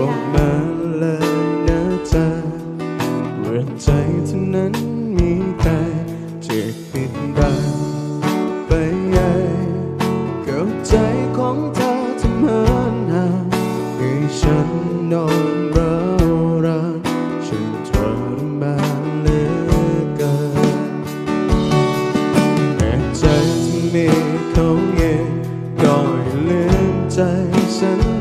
ก็มาเลยนะจ๊ะเมื่อใจเท่านั้นมีแต่จะปิดบังไปไงเข้าใจของเธอทำเหินห่าให้ฉันนอนร้าวรานฉันทรมาเลืกินแม้ใจจะมีเขาเองก็อย่าลืมใจฉัน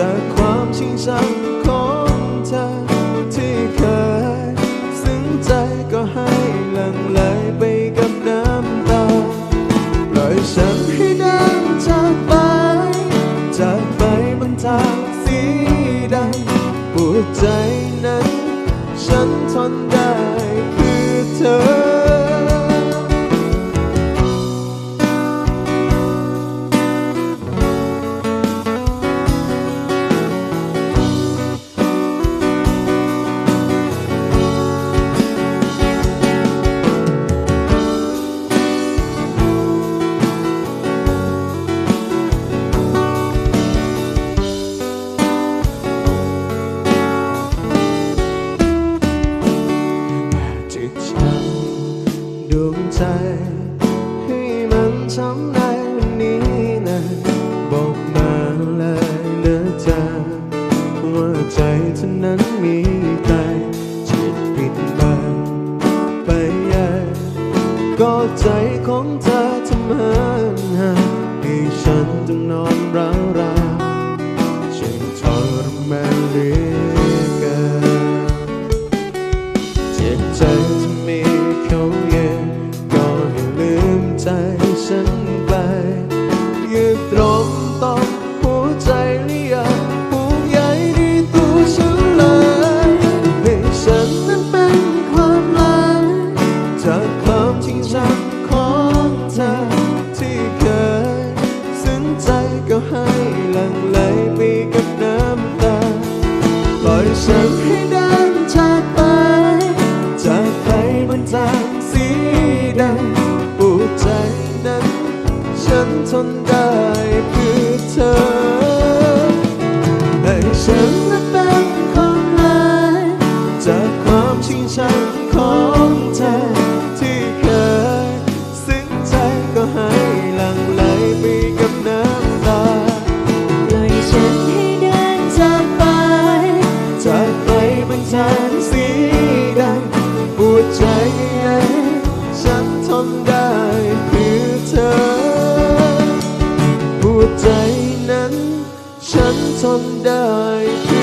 จากความชิงชังของเธอที่เคยซึ้งใจก็ให้หลั่งไหลไปกับน้ำตาปล่อยฉันให้เดินจากไป จากไปบนทางสีดำปวดใจนั้น ฉันทนได้คือเธอ งใจ ให้มันทำได้วันนี้นะบอกมาเลยนะจ๊ะว่าใจเธอนั้นมีใครจะปิดบังไปใหญ่ก็ใจของเธอทำมันหาให้ฉันต้องนอนร้าวราวฉันทรมานเหลือเกินเจ็บใจ ฉันให้เดินจากไป จากไปบนทางสีแดงปวดใจนั้น ฉันทนได้เพื่อเธอให้ฉันนั้นเป็นคนลายจากความชิงชังของเธอางสีดำปวใจยังฉันทนได้คือเธอปวดใจนั้น ฉันทนได้